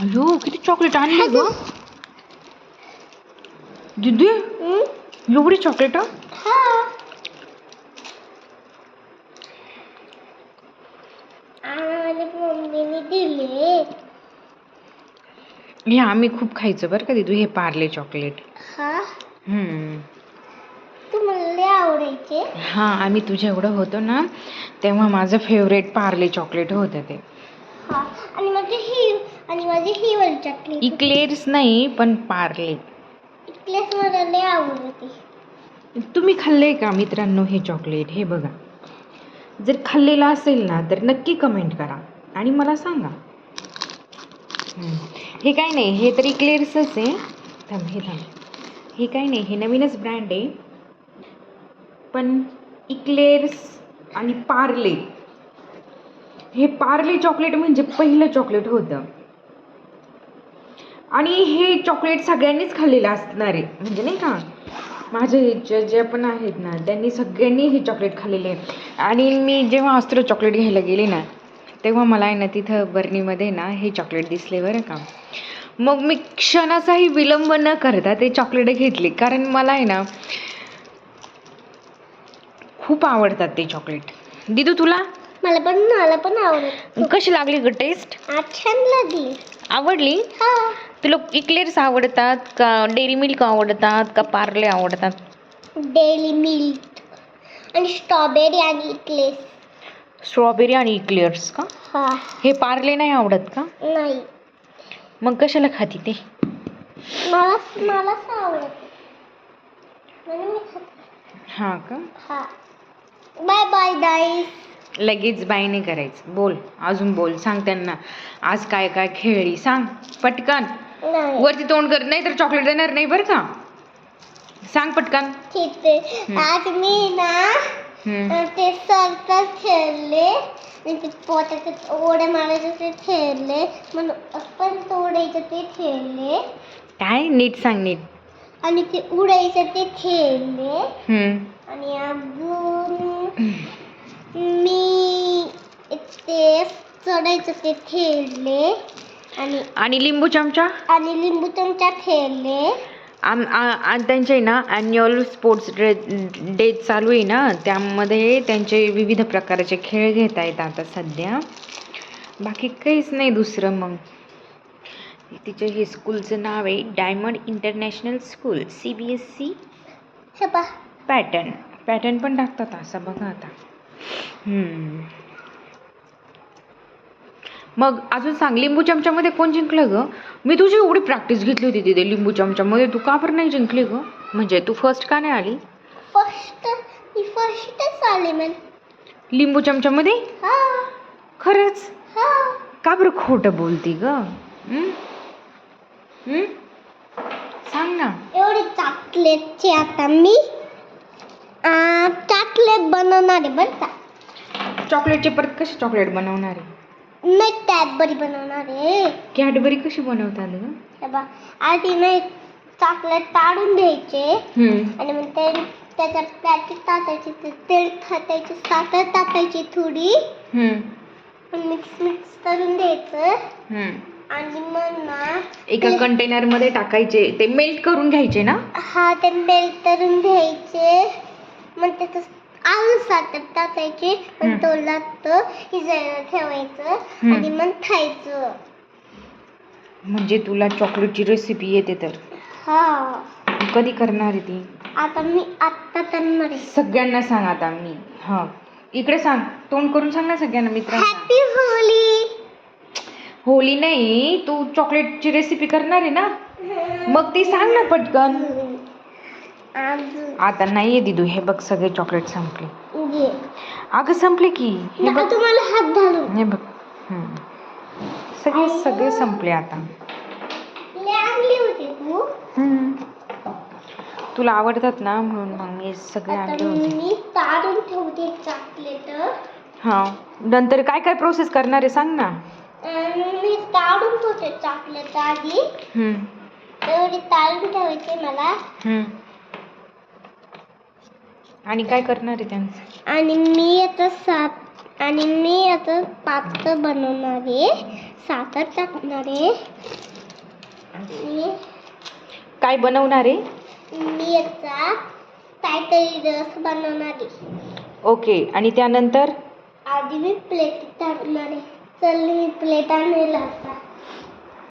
अयो किती चॉकलेट आणले ग. दीदी? एवढी चॉकलेट हा? हे. आम्ही खूप खायचं बरं का दीदू हे पार्ले चॉकलेट हा? आवडायचे. हा आम्ही तुझ्या एवढं होतो ना तेव्हा माझं फेवरेट पार्ले चॉकलेट होतं ते. हा. आणि माझी ही आणि माझी ही वाली चॉकलेट इक्लेअर्स नाही पण पार्ले. इकलेच मला लय आवडते. तुम्ही खाल्लंय का मित्रांनो हे चॉकलेट हे बघा. जर खाल्लेलं असेल ना तर नक्की कमेंट करा. आणि मला सांगा. हम्म. हे काय नाही हे तर इक्लेअर्सच आहे. थांब हे थांब. हे काय नाही हे नवीनच ब्रँड आहे. पण इक्लेअर्स आणि पार्ले. हे पार्ले चॉकलेट म्हणजे पहिलं चॉकलेट होतं. आणि हे चॉकलेट सगळ्यांनीच खाल्लेलं असणार आहे. म्हणजे नाही का? माझ्या जे जे पण आहेत ना त्यांनी सगळ्यांनी हे चॉकलेट खाल्लेले आहे. आणि मी जेव्हा अस्त्र चॉकलेट घ्यायला गेले ना तेव्हा मला आहे ना तिथं बर्नीमध्ये ना हे चॉकलेट दिसले बरं का. मग मी क्षणाचाही विलंब न करता ते चॉकलेट घेतले. कारण मला आहे ना खूप आवडतात ते चॉकलेट. दिदू तुला? मला पण मला पण आवडत. कशी लागली ग टेस्ट छान लागली. आवडली? हा. तुला इक्लेअर्स आवडतात का डेअरी मिल्क आवडतात का पार्ले आवडतात? डेली मिल्क आणि स्ट्रॉबेरी आणि इकलेस स्ट्रॉबेरी आणि इक्लेअर्स का? हा. हे पार्ले नाही आवडत का? नाही. मग कशाला खाती ते? मला मलाच आवडत म्हणून मी खाते हां का? हा. बाय बाय गाईस लगेच बाय नाही करायचं. बोल अजून बोल सांग त्यांना. आज काय काय खेळली सांग. पटकन. नाही. वरती तोंड कर नाही तर चॉकलेट देणार नाही बरं का? सांग पटकन. ठीक आहे. आज मी ना ते सर्कल खेळले. पोटाचे ओढे मारायचे ते खेळले. म्हणून पण तोडायचं ते खेळले. काय? नीट सांग नीट. आणि ते उडायचं ते खेळले. आणि अजून मी ते चढायचं ते खेळले. आणि आणि लिंबू चमचा? आणि लिंबू चमचा खेळले. आम त्यांचे ना ॲन्युअल स्पोर्ट्स डे डे चालू आहे ना त्यामध्ये त्यांचे विविध प्रकारचे खेळ घेता येतात आता सध्या. बाकी काहीच नाही दुसरं मग. तिच्या हे स्कूलचं नाव आहे Diamond International School C B S E pattern pattern पण टाकतात असं बघा आता. मग अजून सांग लिंबू चमच्यामध्ये कोण जिंकलं ग? मी तुझी एवढी प्रॅक्टिस घेतली होती तिथे लिंबू चमच्यामध्ये. तू का बरं नाही जिंकली ग? म्हणजे तू फर्स्ट का नाही आली? फर्स्ट मी फर्स्टच आले मग लिंबू चमच्यामध्ये? हा. खरंच? हा. का बरं खोटं बोलती ग? हम्म? हम्म? सांग ना. एवढे चॉकलेटचे आता मी. चॉकलेट बनवणार आहे बरं का? चॉकलेटचे परत कसे चॉकलेट बनवणार? आहे मी कॅडबरी बनवणार. आहे कॅडबरी कशी बनवतात ग? हे आधी ना चॉकलेट काढून घ्यायचे. हम्म. आणि मग ते त्याच्यात पॅकेट टाकायची ते तेल टाकायची साखर टाकायची थोडी. हम्म. मिक्स मिक्स करून द्यायचं हम्म. आणि मग ना एका कंटेनरमध्ये टाकायचे ते मेल्ट करून घ्यायचे ना? हा ते मेल्ट करून घ्यायचे. मग त्याचं टाकायची. मग तो लागतं हिजायला ठेवायचं. आणि मग खायचं. म्हणजे तुला चॉकलेटची रेसिपी येते तर? हा. कधी करणार आहे ती? आता मी आत्ता करणार आहे सगळ्यांना सांग आता मी. हा. इकडे सांग. तोंड करून सांग ना सगळ्यांना मित्रांना. हॅपी होली होली नाही तू चॉकलेटची रेसिपी करणार आहे ना? मग ती सांग ना पटकन. आता नाहीये दिदू हे बघ सगळे चॉकलेट संपले. अगं संपले की हे बघ. तुम्हाला हात घालून हे बघ. सगळे सगळे संपले आता. तुला आवडतात ना म्हणून मग मी सगळे आणले होते. हा. नंतर काय काय प्रोसेस करणार आहे सांग ना. मी काढून ठेवते चॉकलेट आधी. एवढी ताळून ठेवायची मला. हम्म. आणि काय करणार आहे त्यांचं? आणि मी आता सात आणि मी आता पातळ बनवणार आहे. साखर टाकणार आहे. आणि काय बनवणार आहे? मी याचा काहीतरी रस बनवणार आहे. ओके आणि त्यानंतर? आधी मी प्लेट टाकणार आहे. चल मी प्लेट आणलेला आता.